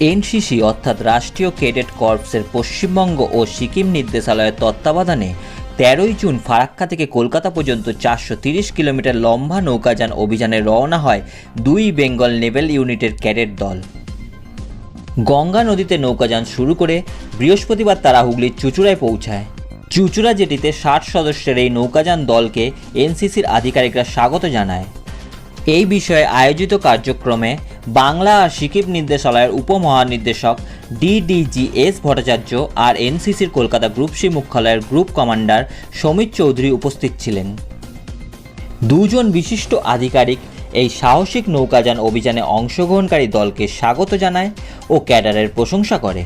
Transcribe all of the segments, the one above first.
NCC অর্থাৎ রাষ্ট্রীয় cadet কর্পসের পশ্চিমবঙ্গ ও সিকিম নির্দেশালয়ের তত্ত্বাবধানে তেরোই জুন ফারাক্কা থেকে কলকাতা পর্যন্ত চারশো কিলোমিটার লম্বা নৌকাযান অভিযানে রওনা হয় দুই বেঙ্গল নেভেল ইউনিটের ক্যাডেট দল। গঙ্গা নদীতে নৌকাযান শুরু করে বৃহস্পতিবার তারা হুগলির চুচুড়ায় পৌঁছায়। চুচুড়া জেটিতে ষাট সদস্যের এই নৌকাযান দলকে এনসিসির আধিকারিকরা স্বাগত জানায়। এই বিষয়ে আয়োজিত কার্যক্রমে বাংলা আর সিকিম নির্দেশালয়ের উপমহানির্দেশক ডিডিজিএস ভট্টাচার্য আর এনসিসির কলকাতা গ্রুপ সি মুখ্যালয়ের গ্রুপ কমান্ডার সমীর চৌধুরী উপস্থিত ছিলেন। দুজন বিশিষ্ট আধিকারিক এই সাহসিক নৌকাযান অভিযানে অংশগ্রহণকারী দলকে স্বাগত জানায় ও ক্যাডারের প্রশংসা করে।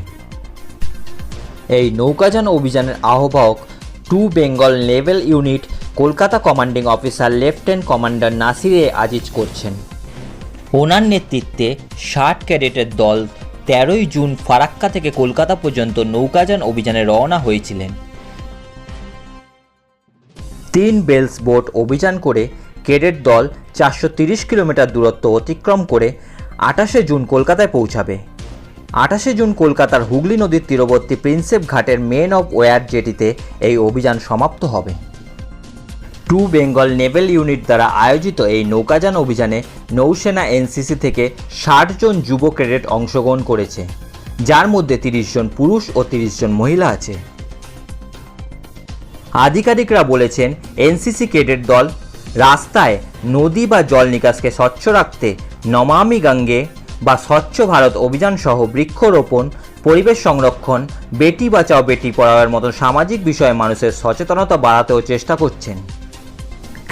এই নৌকাযান অভিযানের আহ্বায়ক two Bengal naval unit Kolkata commanding officer lieutenant commander Nasir Aziz করছেন। ওনার নেতৃত্বে ষাট ক্যাডেটের দল তেরোই জুন ফারাক্কা থেকে কলকাতা পর্যন্ত নৌকাযান অভিযানে রওনা হয়েছিলেন। তিন বেলস বোট অভিযান করে ক্যাডেট দল চারশো কিলোমিটার দূরত্ব অতিক্রম করে আঠাশে জুন কলকাতায় পৌঁছাবে। আঠাশে জুন কলকাতার হুগলি নদীর তীরবর্তী প্রিন্সেপ ঘাটের মেন অফ ওয়ার জেটিতে এই অভিযান সমাপ্ত হবে। টু বেঙ্গল নেভেল ইউনিট দ্বারা আয়োজিত এই নৌকাযান অভিযানে নৌসেনা এনসিসি থেকে ষাট জন যুব ক্যাডেট অংশগ্রহণ করেছে, যার মধ্যে তিরিশ জন পুরুষ ও তিরিশ জন মহিলা আছে। আধিকারিকরা বলেছেন, এনসিসি ক্যাডেট দল রাস্তায় নদী বা জল নিকাশকে স্বচ্ছ রাখতে নমামি গঙ্গে বা স্বচ্ছ ভারত অভিযান সহ বৃক্ষরোপণ, পরিবেশ সংরক্ষণ, বেটি বাঁচাও, বেটি পড়াওয়ার মতো সামাজিক বিষয়ে মানুষের সচেতনতা বাড়াতেও চেষ্টা করছেন।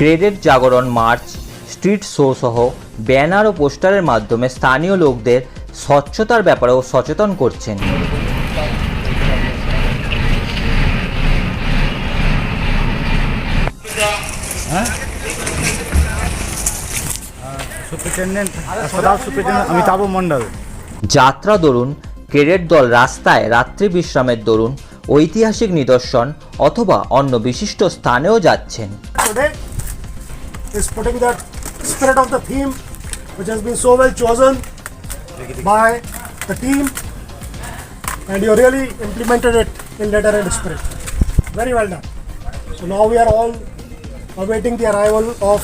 গ্রেডেড জাগরণ মার্চ স্ট্রিট শো সহ ব্যানার ও পোস্টারের মাধ্যমে স্থানীয় লোকদের স্বচ্ছতার ব্যাপারেও সচেতন করছেন। যাত্রা দরুন ক্রেডেট দল রাস্তায় রাত্রি বিশ্রামের দরুন ঐতিহাসিক নিদর্শন অথবা অন্য বিশিষ্ট স্থানেও যাচ্ছেন। Is putting that spirit of the theme which has been so well chosen by the team and you really implemented it in letter and spirit. Very well done. So now we are all awaiting the arrival of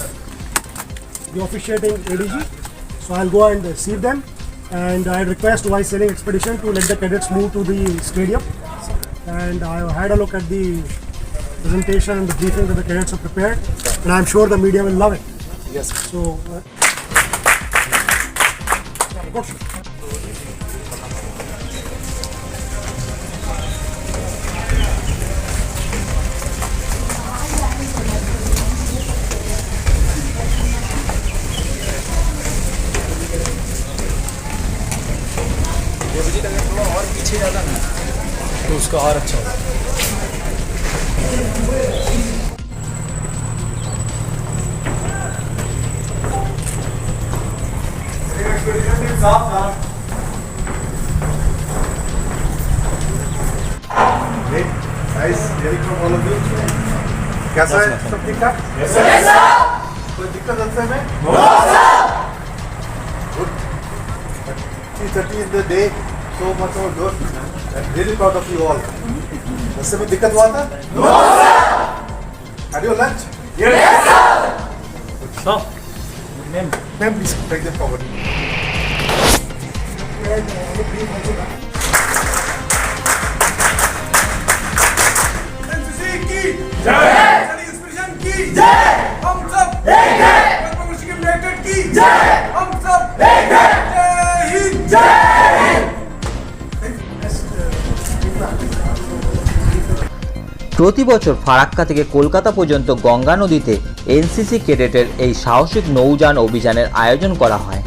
the officiating ADG. So I'll go and receive them and I request Vice Sailing Expedition to let the cadets move to the stadium. And I had a look at the presentation and the briefing that the cadets have prepared, and I'm sure the media will love it. Yes. So. Uh, good. तो उसका और अच्छा होगा Great. Nice hearing from all of you. कैसा है सब ठीक ठाक कोई दिक्कत रास्ते में Good. Three thirty in the day, so much more good. I'm really proud of you all. रास्ते में दिक्कत हुआ था? No sir. Had your lunch? So, Ma'am, please take them forward. NCC की जय প্রতি বছর ফারাক্কা থেকে কলকাতা পর্যন্ত গঙ্গা নদীতে এনসিসি ক্যাডেটের এই সাহসিক নৌযান অভিযানের আয়োজন করা হয়।